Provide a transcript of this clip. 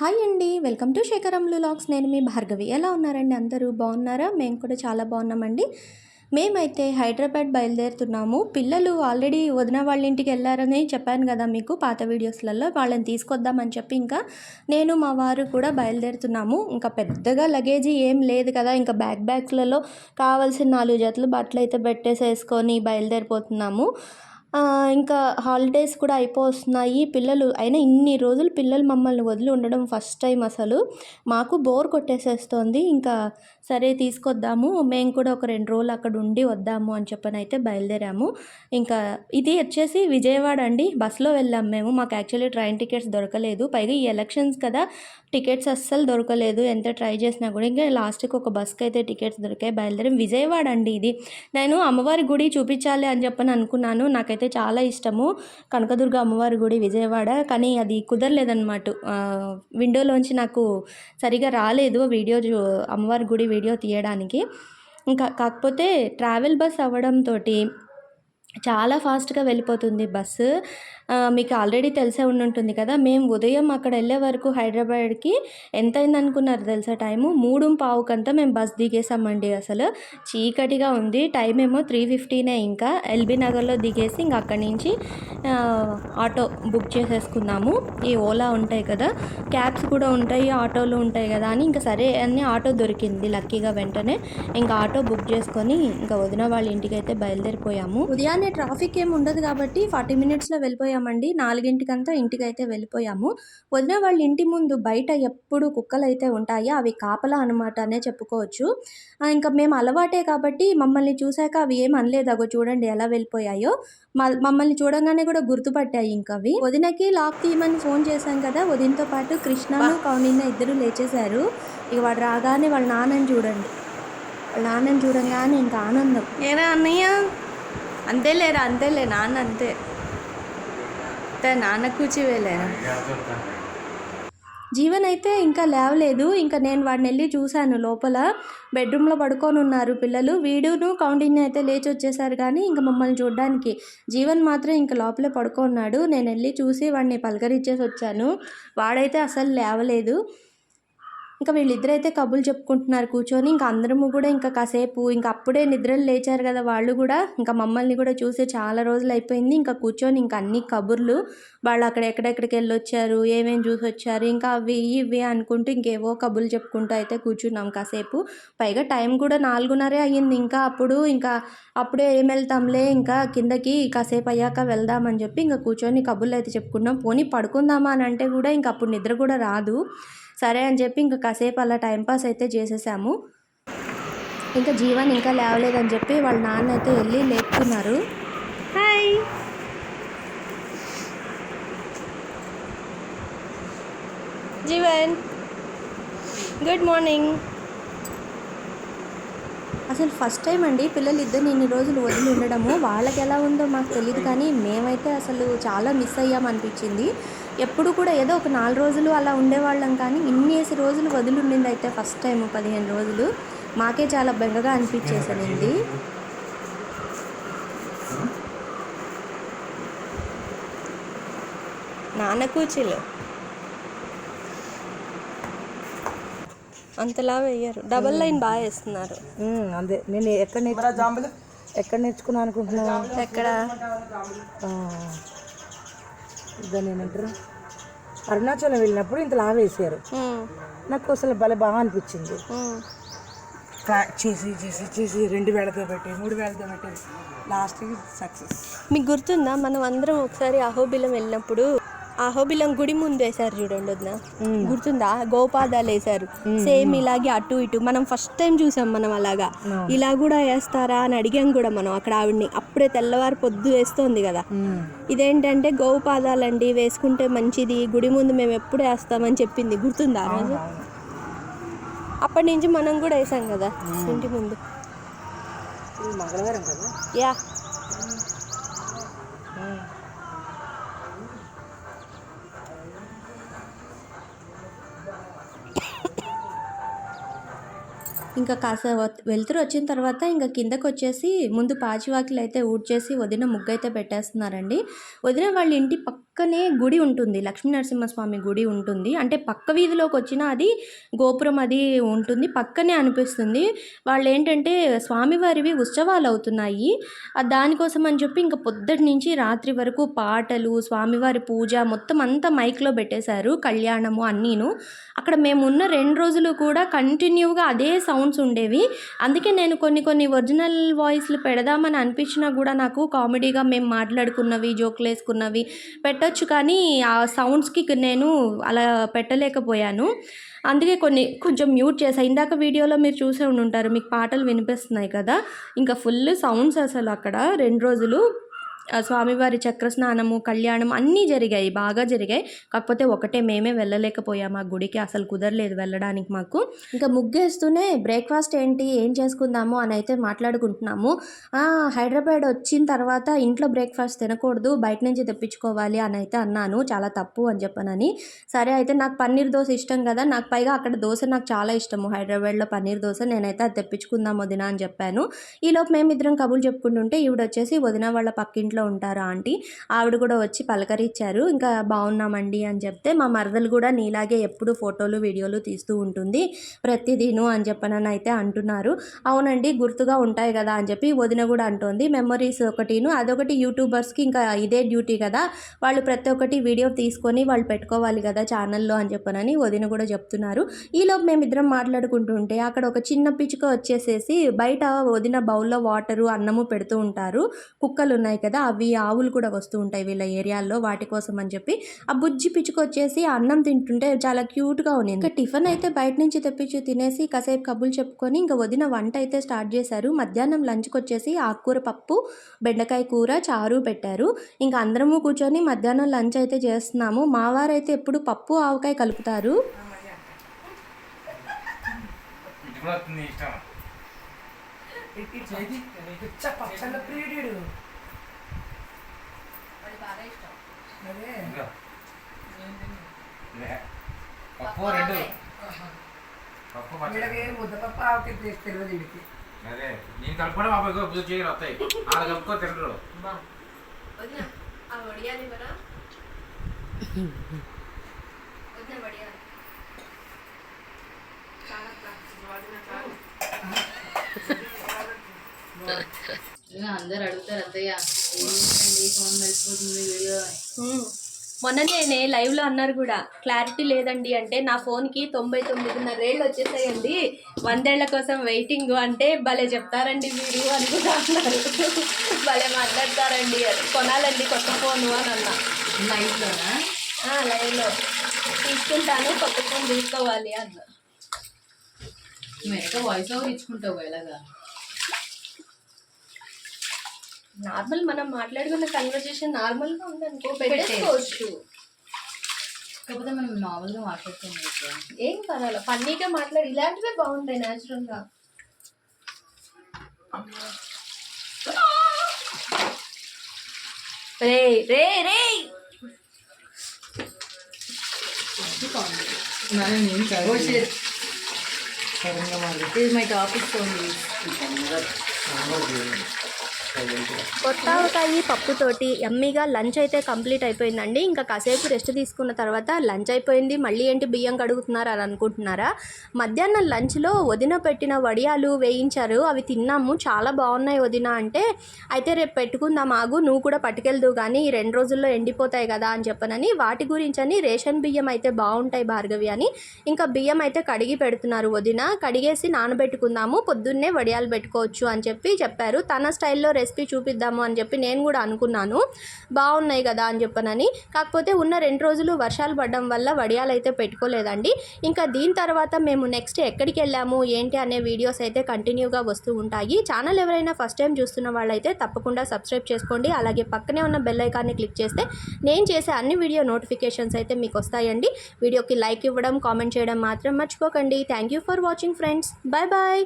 Hi అండి. Welcome to శేఖరంలు లాగ్స్. నేను మీ భార్గవి. ఎలా ఉన్నారండి అందరూ? బాగున్నారా? మేము కూడా చాలా బాగున్నామండి. మేమైతే హైదరాబాద్ బయలుదేరుతున్నాము. పిల్లలు ఆల్రెడీ వదిన వాళ్ళ ఇంటికి వెళ్ళారని చెప్పాను కదా మీకు. పాత వీడియోస్లలో వాళ్ళని తీసుకొద్దామని చెప్పి ఇంకా నేను మా వారు కూడా బయలుదేరుతున్నాము. ఇంకా పెద్దగా లగేజీ ఏం లేదు కదా. ఇంకా బ్యాక్ బ్యాగ్స్లలో కావాల్సిన నాలుగు జతలు బట్టలు అయితే పెట్టేసేసుకొని బయలుదేరిపోతున్నాము. ఇంకా హాలిడేస్ కూడా అయిపోతున్నాయి పిల్లలు అయినా ఇన్ని రోజులు పిల్లలు మమ్మల్ని వదిలి ఉండడం ఫస్ట్ టైం అసలు. మాకు బోర్ కొట్టేసేస్తోంది. ఇంకా సరే తీసుకొద్దాము మేము కూడా ఒక రెండు రోజులు అక్కడ ఉండి వద్దాము అని చెప్పని అయితే బయలుదేరాము. ఇంకా ఇది వచ్చేసి విజయవాడ అండి. బస్సులో వెళ్ళాము మేము. మాకు యాక్చువల్లీ ట్రైన్ టికెట్స్ దొరకలేదు. పైగా ఈ ఎలక్షన్స్ కదా టికెట్స్ అస్సలు దొరకలేదు. ఎంత ట్రై చేసినా కూడా ఇంకా లాస్ట్కి ఒక బస్కి అయితే టికెట్స్ దొరికాయి. బయలుదేరాం. విజయవాడ అండి ఇది. నేను అమ్మవారి గుడి చూపించాలి అని చెప్పని అనుకున్నాను. నాకైతే చాలా ఇష్టము. కనకదుర్గ అమ్మవారి గుడి విజయవాడ. కానీ అది కుదరలేదన్నమాట. విండోలోంచి నాకు సరిగా రాలేదు. వీడియో అమ్మవారి గుడి వీడియో తీయడానికి. ఇంకా కాకపోతే ట్రావెల్ బస్ అవ్వడంతో చాలా ఫాస్ట్గా వెళ్ళిపోతుంది బస్సు. మీకు ఆల్రెడీ తెలిసే ఉండి ఉంటుంది కదా మేము ఉదయం అక్కడ వెళ్ళే వరకు హైదరాబాద్కి ఎంత అయింది అనుకున్నారు తెలుసా టైము? మూడు పావుకంతా మేము బస్ దిగేసామండి అసలు. చీకటిగా ఉంది. టైం ఏమో త్రీ ఫిఫ్టీనే ఇంకా. ఎల్బీ నగర్లో దిగేసి ఇంకా అక్కడి నుంచి ఆటో బుక్ చేసేసుకున్నాము. ఈ ఓలా ఉంటాయి కదా క్యాబ్స్ కూడా ఉంటాయి ఆటోలు ఉంటాయి కదా అని ఇంకా సరే అని ఆటో దొరికింది లక్కీగా వెంటనే. ఇంకా ఆటో బుక్ చేసుకొని ఇంకా వదిన వాళ్ళ ఇంటికి అయితే బయలుదేరిపోయాము. ఉదయాన్నే ట్రాఫిక్ ఏమి ఉండదు కాబట్టి ఫార్టీ మినిట్స్లో వెళ్ళిపోయాము వెళ్ళిపోయామండి. నాలుగింటికంతా ఇంటికి అయితే వెళ్ళిపోయాము. వదిన వాళ్ళ ఇంటి ముందు బయట ఎప్పుడు కుక్కలు అయితే ఉంటాయి అవి కాపలా అనమాట అనే చెప్పుకోవచ్చు. ఇంకా మేము అలవాటే కాబట్టి మమ్మల్ని చూశాక అవి ఏం అనలేదు. అగో చూడండి ఎలా వెళ్ళిపోయాయో. మమ్మల్ని చూడంగానే కూడా గుర్తుపట్టాయి ఇంకా అవి వదినకి లాక్ తీయమని ఫోన్ చేశాం కదా. వదినతో పాటు కృష్ణను కౌనిన్న ఇద్దరు లేచేశారు. ఇక వాడు రాగానే వాళ్ళ నాన్నని చూడండి. వాళ్ళ నాన్నని చూడంగానే ఇంకా ఆనందం. ఏరా అన్నయ్య? అంతేలేరా అంతేలే నాన్న అంతే. అంతే నాన్న కూర్చివేలేరా జీవన్ అయితే ఇంకా లేవలేదు. ఇంకా నేను వాడిని వెళ్ళి చూశాను. లోపల బెడ్రూమ్లో పడుకొని ఉన్నారు పిల్లలు. వీడును కౌంటిన్య అయితే లేచి వచ్చేసారు కానీ ఇంకా మమ్మల్ని చూడడానికి. జీవన్ మాత్రం ఇంకా లోపలే పడుకున్నాడు నేను వెళ్ళి చూసి వాడిని పలకరించేసి వచ్చాను. వాడైతే అసలు లేవలేదు. ఇంకా వీళ్ళిద్దరైతే కబుర్లు చెప్పుకుంటున్నారు కూర్చొని ఇంకా అందరము కూడా ఇంకా కాసేపు ఇంకా అప్పుడే నిద్రలు లేచారు కదా వాళ్ళు కూడా ఇంకా మమ్మల్ని కూడా చూసి చాలా రోజులు అయిపోయింది. ఇంకా కూర్చొని ఇంకా అన్ని కబుర్లు వాళ్ళు అక్కడ ఎక్కడెక్కడికి వెళ్ళొచ్చారు ఏమేమి చూసి వచ్చారు ఇంకా అవి ఇవి అనుకుంటూ ఇంకేవో కబుర్లు చెప్పుకుంటూ అయితే కూర్చున్నాం కాసేపు. పైగా టైం కూడా నాలుగున్నరే అయ్యింది. ఇంకా అప్పుడు ఇంకా అప్పుడే ఏం వెళ్తాంలే ఇంకా కిందకి కాసేపు అయ్యాక వెళ్దామని చెప్పి ఇంకా కూర్చొని కబుర్లు అయితే చెప్పుకున్నాం. పోనీ పడుకుందామా అని అంటే కూడా ఇంకా అప్పుడు నిద్ర కూడా రాదు. సరే అని చెప్పి ఇంకా కాసేపు అలా టైంపాస్ అయితే చేసేసాము. ఇంకా జీవన్ ఇంకా లేవలేదని చెప్పి వాళ్ళ నాన్న అయితే వెళ్ళి లేపుతున్నారు. హాయ్. Jeevan good morning. అసలు ఫస్ట్ టైం అండి పిల్లలు ఇద్దరిని ఇన్ని రోజులు వదిలి ఉండడము. వాళ్ళకి ఎలా ఉందో మాకు తెలియదు కానీ మేమైతే అసలు చాలా మిస్ అయ్యాం అనిపించింది ఎప్పుడు కూడా ఏదో ఒక నాలుగు రోజులు అలా ఉండేవాళ్ళం కానీ ఇన్నేసి రోజులు వదిలి ఉండింది అయితే ఫస్ట్ టైం పదిహేను రోజులు. మాకే చాలా బెంగగా అనిపించేసనింది నాన్న కూర్చీలు అంతలా వేయరు డబల్ లైన్ బాగా వేస్తున్నారు. అదే. నేను ఎక్కడ నేర్చు ఎక్కడ నేర్చుకున్నాను అనుకుంటున్నావు? ఎక్కడ? ఆ, దాన్ని ఏమంటారు? అరుణాచలం వెళ్ళినప్పుడు ఇంత లావ్ వేసారు ఉమ్, నాకు అసలు భలే బాగా అనిపించింది. చేసి చేసి చేసి రెండు వేలతో పెట్టి మూడు వేలతో పెట్టి లాస్ట్కి సక్సెస్. మీకు గుర్తుందా? మనం అందరం ఒకసారి అహోబిలం వెళ్ళినప్పుడు అహోబిలం గుడి ముందు వేశారు చూడండి వదిన. గుర్తుందా? గోపాదాలు వేశారు. సేమ్ ఇలాగే అటు ఇటు. మనం ఫస్ట్ టైం చూసాం మనం అలాగా. ఇలా కూడా వేస్తారా అని అడిగాం కూడా మనం అక్కడ ఆవిడ్ని. అప్పుడే తెల్లవారు పొద్దు వేస్తోంది కదా. ఇదేంటంటే గోపాదాలండి వేసుకుంటే మంచిది గుడి ముందు మేము ఎప్పుడు వేస్తామని చెప్పింది. గుర్తుందా రోజు? అప్పటి నుంచి మనం కూడా వేసాం కదా ఇంటి ముందు. యా. ఇంకా కాస్త వెలుతురు వచ్చిన తర్వాత ఇంకా కిందకు వచ్చేసి ముందు పాచివాకిలు అయితే ఊడ్చేసి వదిన ముగ్గు అయితే పెట్టేస్తున్నారండి. వదిన వాళ్ళ ఇంటి పక్క పక్కనే గుడి ఉంటుంది లక్ష్మీ నరసింహస్వామి గుడి ఉంటుంది. అంటే పక్క వీధిలోకి వచ్చిన అది గోపురం అది ఉంటుంది. పక్కనే అనిపిస్తుంది. వాళ్ళు ఏంటంటే స్వామివారివి ఉత్సవాలు అవుతున్నాయి. దానికోసం అని చెప్పి ఇంకా పొద్దుటి నుంచి రాత్రి వరకు పాటలు స్వామివారి పూజ మొత్తం అంతా మైక్లో పెట్టేశారు కళ్యాణము అన్నీను. అక్కడ మేము ఉన్న రెండు రోజులు కూడా కంటిన్యూగా అదే సౌండ్స్ ఉండేవి. అందుకే నేను కొన్ని కొన్ని ఒరిజినల్ వాయిస్లు పెడదామని అనిపించినా కూడా నాకు కామెడీగా మేము మాట్లాడుకున్నవి జోకులు వేసుకున్నవి పెట్టొచ్చు కానీ ఆ సౌండ్స్కి నేను అలా పెట్టలేకపోయాను. అందుకే కొన్ని కొంచెం మ్యూట్ చేసా ఇందాక వీడియోలో మీరు చూసే ఉండి ఉంటారు మీకు పాటలు వినిపిస్తున్నాయి కదా. ఇంకా ఫుల్ సౌండ్స్ అసలు అక్కడ రెండు రోజులు. స్వామివారి చక్ర స్నానము కళ్యాణం అన్నీ జరిగాయి బాగా జరిగాయి. కాకపోతే ఒకటే మేమే వెళ్ళలేకపోయాము ఆ గుడికి అసలు కుదరలేదు వెళ్ళడానికి మాకు. ఇంకా ముగ్గేస్తూనే బ్రేక్ఫాస్ట్ ఏంటి ఏం చేసుకుందాము అని అయితే మాట్లాడుకుంటున్నాము. హైదరాబాద్ వచ్చిన తర్వాత ఇంట్లో బ్రేక్ఫాస్ట్ తినకూడదు బయట నుంచి తెప్పించుకోవాలి అని అయితే అన్నాను. చాలా తప్పు అని చెప్పనని. సరే అయితే నాకు పన్నీర్ దోశ ఇష్టం కదా నాకు పైగా అక్కడ దోశ నాకు చాలా ఇష్టము. హైదరాబాద్లో పన్నీర్ దోశ నేనైతే అది తెప్పించుకుందాం వదిన అని చెప్పాను. ఈలోపు మేమిద్దరం కబుర్లు చెప్పుకుంటుంటే ఈవిడ వచ్చేసి వదిన వాళ్ళ పక్కింట్లో ఉంటారు ఆంటీ. ఆవిడ కూడా వచ్చి పలకరించారు. ఇంకా బాగున్నామండి అని చెప్తే మా మరదలు కూడా నీలాగే ఎప్పుడు ఫోటోలు వీడియోలు తీస్తూ ఉంటుంది. ప్రతిదీను అని చెప్పనని అయితే అంటున్నారు. అవునండి గుర్తుగా ఉంటాయి కదా అని చెప్పి వదిన కూడా అంటోంది. మెమొరీస్ ఒకటిను అదొకటి యూట్యూబర్స్కి ఇంకా ఇదే డ్యూటీ కదా. వాళ్ళు ప్రతి ఒక్కటి వీడియో తీసుకొని వాళ్ళు పెట్టుకోవాలి కదా ఛానల్లో అని చెప్పనని వదిన కూడా చెప్తున్నారు. ఈలోపు మేమిద్దరం మాట్లాడుకుంటుంటే అక్కడ ఒక చిన్న పిచ్చుక వచ్చేసేసి బయట వదిన బౌల్లో వాటరు అన్నము పెడుతూ ఉంటారు. కుక్కలు ఉన్నాయి కదా అవి ఆవులు కూడా వస్తూ ఉంటాయి వీళ్ళ ఏరియాల్లో వాటి కోసం అని చెప్పి. ఆ బుజ్జి పిచ్చుక వచ్చేసి ఆ అన్నం తింటుంటే చాలా క్యూట్గా ఉంది ఇంకా టిఫిన్ అయితే బయట నుంచి తెప్పించి తినేసి కాసేపు కబుర్లు చెప్పుకొని ఇంకా వదిన వంట అయితే స్టార్ట్ చేశారు. మధ్యాహ్నం లంచ్కి వచ్చేసి ఆకుకూర పప్పు బెండకాయ కూర చారు పెట్టారు. ఇంకా అందరము కూర్చొని మధ్యాహ్నం లంచ్ అయితే చేస్తున్నాము. మావారైతే ఎప్పుడు పప్పు ఆవకాయ కలుపుతారు. ఇష్టం. పప్పు రెండు. పప్పు పచ్చడి. వీళ్ళకి ముద్దపప్పు ఆవకి టేస్ట్ తెలియదు వీడికి అదే నేను కలుపుకోవడం మా అబ్బాయి పూజ చేయగలి వస్తాయి. వాళ్ళు కలుపుకో తినరు. ఇంకా అందరు అడుగుతారు అత్తయ్య. మొన్ననే నే లైవ్లో అన్నారు కూడా క్లారిటీ లేదండి అంటే నా ఫోన్కి తొంభై తొమ్మిదిన్నర రేళ్ళు వచ్చేసాయండి. వందేళ్ళ కోసం వెయిటింగ్ అంటే భలే చెప్తారండి మీరు అని కూడా అన్నారు. భలే మాట్లాడతారండి. కొనాలండి కొత్త ఫోను అని అన్నా. లైవ్లోనా ఆ, లైవ్లో తీసుకుంటాను కొత్త ఫోన్ తీసుకోవాలి అన్న. వాయిస్ ఓవర్ ఇచ్చుకుంటావు ఎలాగా? నార్మల్ మనం మాట్లాడుకున్న కన్వర్జేషన్ నార్మల్గా ఉందనుకో పెట్టేసుకోవచ్చు. కాకపోతే మనం నార్మల్గా మాట్లాడుతున్నాం. ఏం పర్వాలేదు ఫన్నీగా మాట్లాడి ఇలాంటివే బాగుంటాయి న్యాచురల్గా రే రే రే మనం ఏం కాదు. సడన్గా కొత్త ఆవకాయ పప్పుతోటి ఎమ్మీగా లంచ్ అయితే కంప్లీట్ అయిపోయిందండి. ఇంకా కాసేపు రెస్ట్ తీసుకున్న తర్వాత లంచ్ అయిపోయింది. మళ్ళీ ఏంటి బియ్యం కడుగుతున్నారు అని అనుకుంటున్నారా? మధ్యాహ్నం లంచ్లో వదిన పెట్టిన వడియాలు వేయించారు. అవి తిన్నాము. చాలా బాగున్నాయి వదిన అంటే. అయితే రేపు పెట్టుకుందాం ఆగు. నువ్వు కూడా పట్టుకెళ్దు కానీ ఈ రెండు రోజుల్లో ఎండిపోతాయి కదా అని చెప్పనని వాటి గురించి అని రేషన్ బియ్యం అయితే బాగుంటాయి భార్గవి అని ఇంకా బియ్యం అయితే కడిగి పెడుతున్నారు వదిన. కడిగేసి నానబెట్టుకుందాము. పొద్దున్నే వడియాలు పెట్టుకోవచ్చు అని చెప్పి చెప్పారు. తన స్టైల్లో రెసిపీ చూపిద్దాము అని చెప్పి నేను కూడా అనుకున్నాను. బాగున్నాయి కదా అని చెప్పనని. కాకపోతే ఉన్న రెండు రోజులు వర్షాలు పడడం వల్ల వడియాలు అయితే పెట్టుకోలేదండి. ఇంకా దీని తర్వాత మేము నెక్స్ట్ ఎక్కడికి వెళ్ళాము ఏంటి అనే వీడియోస్ అయితే కంటిన్యూగా వస్తూ ఉంటాయి. ఛానల్ ఎవరైనా ఫస్ట్ టైం చూస్తున్న వాళ్ళైతే తప్పకుండా సబ్స్క్రైబ్ చేసుకోండి. అలాగే పక్కనే ఉన్న బెల్ ఐకాన్ని క్లిక్ చేస్తే నేను చేసే అన్ని వీడియో నోటిఫికేషన్స్ అయితే మీకు వస్తాయండి. వీడియోకి లైక్ ఇవ్వడం కామెంట్ చేయడం మాత్రం మర్చిపోకండి. Thank you for watching friends. Bye bye